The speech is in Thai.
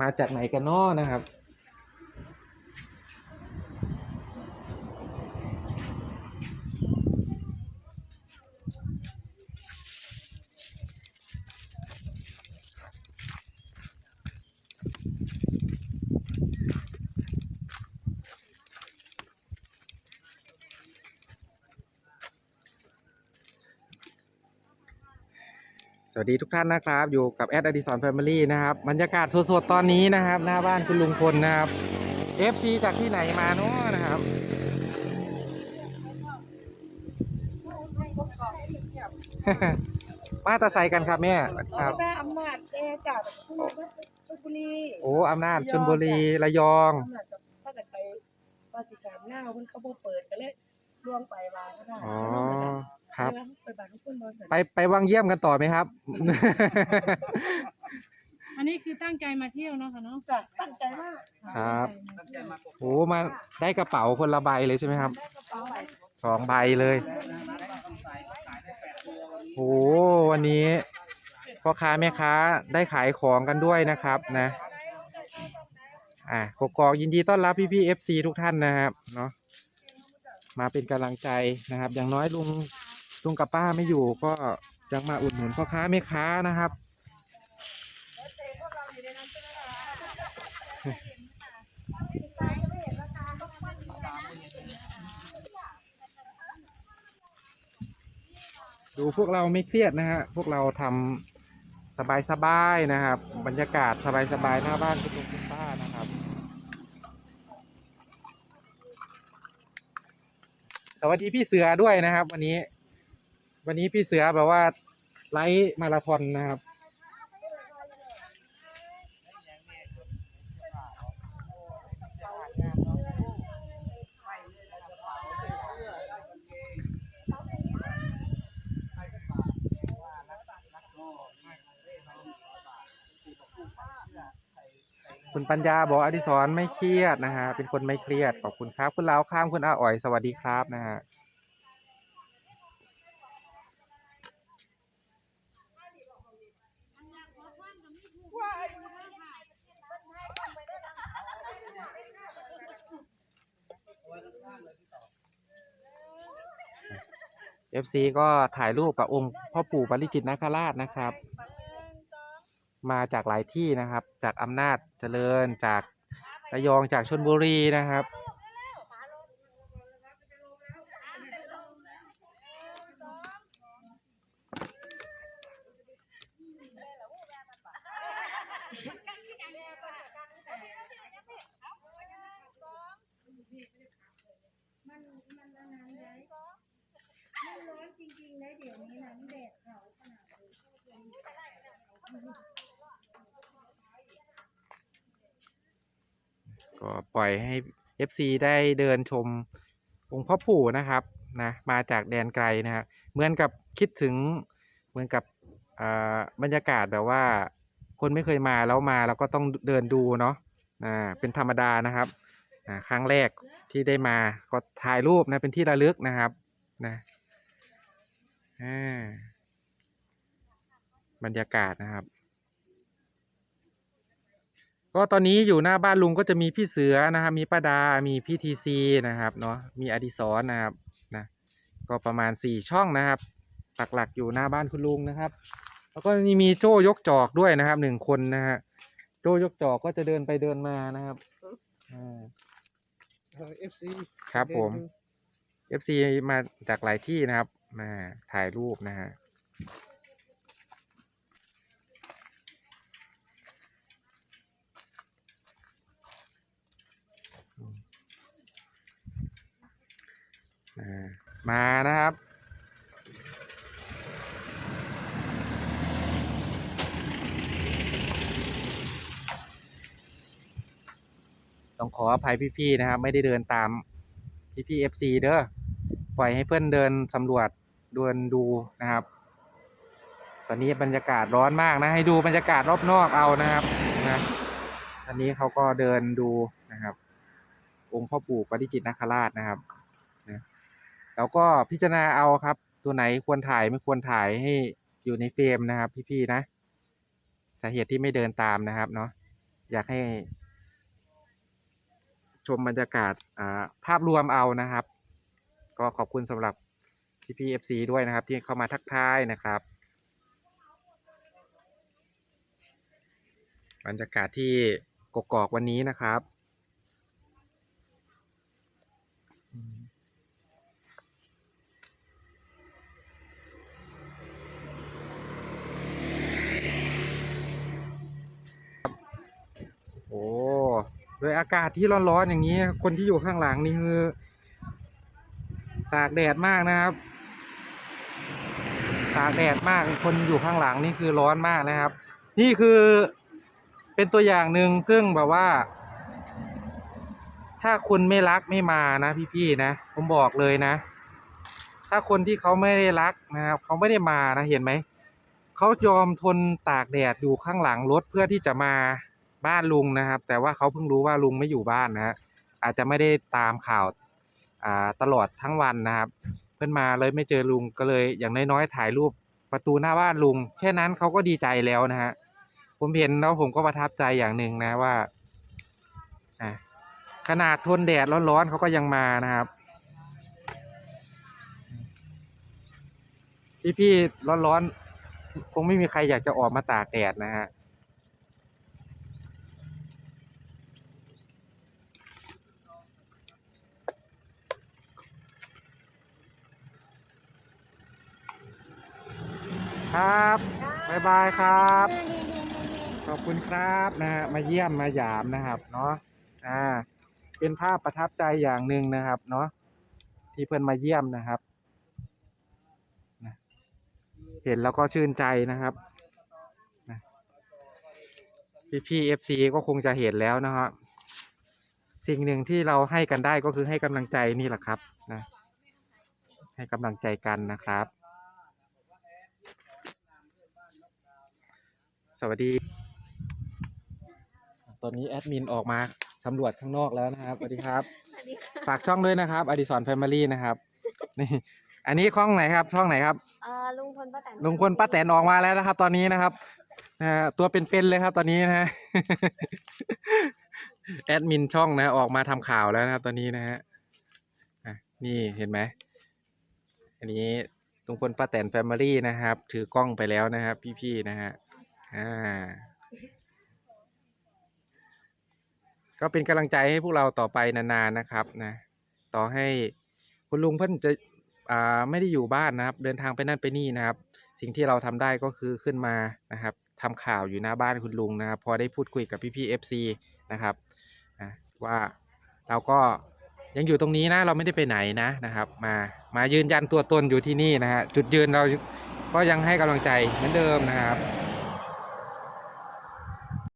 มาจากไหนกันน้อนะครับ วัสดีทุกท่านนะครับ อยู่กับแอดอดิสรแฟมิลี่นะครับบรรยากาศสดๆตอนนี้นะครับ หน้าบ้านคุณลุงพลนะครับ FC จากที่ไหนมาเนาะนะครับ มาตาไซกันครับแม่ครับได้อำนาจแกจากชลบุรีโอ้อำนาจชลบุรีระยองอำนาจกับถ้าเกิดไปวาสิการหน้าเพิ่นเขาบ่เปิดก็เลยล่วงไปวางก็ได้อ๋อ ครับ ไปบ้านทุกคนบ่สนไปไปวังเยี่ยมกันต่อไหมครับ อันนี้คือตั้งใจมาเที่ยวเนาะค่ะเนาะจ้ะตั้งใจมากครับ ตั้งใจมาเที่ยวโอ้มาได้กระเป๋าคนละใบเลยใช่ไหมครับได้กระเป๋าไปสองใบเลยโอ้วันนี้พ่อค้าแม่ค้าได้ขายของกันด้วยนะครับนะ อะกกอกยินดีต้อนรับพี่พี่เอฟซีทุกท่านนะครับเนาะมาเป็นกำลังใจนะครับ อย่างน้อยลุง ลุงกับป้าไม่อยู่ก็ยังมาอุดหนุนพ่อค้าแม่ค้านะครับ ดูพวกเราไม่เครียดนะฮะพวกเราทำสบายๆนะครับ บรรยากาศสบายๆหน้าบ้านคุณลุงคุณป้านะครับ สวัสดีพี่เสือด้วยนะครับ วันนี้ วันนี้พี่เสือแบบว่าไลฟ์มาราธอนนะครับ คุณปัญญาบอกอดิศรไม่เครียดนะฮะ เป็นคนไม่เครียด ขอบคุณครับ คุณลาวข้ามคุณอาอ๋อย สวัสดีครับนะฮะ เอฟซีก็ถ่ายรูปกับองค์พ่อปู่ปาริจิตนาคราชนะครับ มาจากหลายที่นะครับ จากอำนาจเจริญจากระยองจากชนบุรีนะครับ มันมันอันนั้นเลยมันร้อนจริงๆเลยเดี๋ยวนี้นะมันแดดเผาขนาดนี้ก็ปล่อยให้ FC ได้เดินชมองค์พ่อปู่นะครับนะมาจากแดนไกลนะครับเหมือนกับคิดถึงเหมือนกับอ่าบรรยากาศแบบว่า คนไม่เคยมาแล้วมาเราก็ต้องเดินดูเนาะอ่าเป็นธรรมดานะครับ อ่าครั้งแรกที่ได้มาก็ถ่ายรูปนะเป็นที่ระลึกนะครับนะบรรยากาศนะครับ ก็ตอนนี้อยู่หน้าบ้านลุงก็จะมีพี่เสือนะครับ มีป้าดา มีพี่ทีซีนะครับเนาะมีอดิศรนะครับนะก็ประมาณสี่ช่องนะครับหลักๆอยู่หน้าบ้านคุณลุงนะครับ แล้วก็นี่มีโจ้ยกจอกด้วยนะครับหนึ่งคนนะฮะโจ้ยกจอกก็จะเดินไปเดินมานะครับอ่า เอฟซีครับผม FC มาจากหลายที่นะครับ มาถ่ายรูปนะฮะอ่ามานะครับ ต้องขออภัยพี่ๆนะครับ ไม่ได้เดินตามพี่ๆเอฟซีเด้อปล่อยให้เพื่อนเดินสำรวจเดินดูนะครับ ตอนนี้บรรยากาศร้อนมากนะ ให้ดูบรรยากาศรอบนอกเอานะครับนะตอนนี้เขาก็เดินดูนะครับ องค์พ่อปู่ปฏิจิตนาคราชนะครับนะแล้วก็พิจารณาเอาครับ ตัวไหนควรถ่ายไม่ควรถ่ายให้อยู่ในเฟรมนะครับ พี่ๆนะสาเหตุที่ไม่เดินตามนะครับเนาะอยากให้ ชมบรรยากาศภาพรวมเอานะครับ ก็ขอบคุณสำหรับพี่พีเอฟซีด้วยนะครับ ที่เข้ามาทักทายนะครับ บรรยากาศที่กกอกวันนี้นะครับโอ้ โดยอากาศที่ร้อนๆอย่างนี้ คนที่อยู่ข้างหลังนี่คือตากแดดมากนะครับ ตากแดดมากคนอยู่ข้างหลังนี่คือร้อนมากนะครับ นี่คือเป็นตัวอย่างหนึ่งซึ่งแบบว่า ถ้าคุณไม่รักไม่มานะพี่ๆนะผมบอกเลยนะ ถ้าคนที่เขาไม่ได้รักนะครับเขาไม่ได้มานะเห็นไหมเขายอมทนตากแดดอยู่ข้างหลังรถเพื่อที่จะมา บ้านลุงนะครับ แต่ว่าเขาเพิ่งรู้ว่าลุงไม่อยู่บ้านนะฮะอาจจะไม่ได้ตามข่าวาตลอดทั้งวันนะครับ เพื่อนมาเลยไม่เจอลุงก็เลยอย่างน้อยๆถ่ายรูปประตูหน้าบ้านลุง แค่นั้นเขาก็ดีใจแล้วนะฮะผมเห็นแล้วผมก็ประทับใจอย่างหนึ่งนะว่าขนาดทนแดดร้อนๆเขาก็ยังมานะครับ พี่ๆร้อนๆคงไม่มีใครอยากจะออกมาตากแดดนะฮะ ครับ บ๊ายบายครับ ขอบคุณครับนะฮะมาเยี่ยมมาหยามนะครับเนาะอ่าเป็นภาพประทับใจอย่างหนึ่งนะครับเนาะที่เพื่อนมาเยี่ยมนะครับนะเห็นแล้วก็ชื่นใจนะครับนะพี่พี่เอฟซีก็คงจะเห็นแล้วนะครับสิ่งหนึ่งที่เราให้กันได้ก็คือให้กำลังใจนี่แหละครับนะให้กำลังใจกันนะครับ สวัสดี ตอนนี้แอดมินออกมาสำรวจข้างนอกแล้วนะครับสวัสดีครับฝากช่องด้วยนะครับอดิสรแฟมิลี่นะครับนี่อันนี้ช่องไหนครับ ช่องไหนครับเอ่อลุงพลป้าแตนลุงพลป้าแตนออกมาแล้วนะครับ ตอนนี้นะครับนะฮะตัวเป็นๆเลยครับ ตอนนี้นะฮะ แอดมินช่องนะออกมาทำข่าวแล้วนะครับ ตอนนี้นะฮะอะนี่เห็นไหมอันนี้ลุงพลป้าแตนแฟมิลี่นะครับ ถือกล้องไปแล้วนะครับ พี่ๆนะฮะ อ่า ก็เป็นกำลังใจให้พวกเราต่อไปนานๆนะครับนะ ต่อให้คุณลุงเพิ่นจะอ่าไม่ได้อยู่บ้านนะครับ เดินทางไปนั่นไปนี่นะครับ สิ่งที่เราทำได้ก็คือขึ้นมานะครับทำข่าวอยู่หน้าบ้านคุณลุงนะครับ พอได้พูดคุยกับพี่ๆ FC นะครับนะว่าเราก็ยังอยู่ตรงนี้นะเราไม่ได้ไปไหนนะนะครับ มามายืนยันตัวตนอยู่ที่นี่นะฮะจุดยืนเราก็ยังให้กำลังใจเหมือนเดิมนะครับ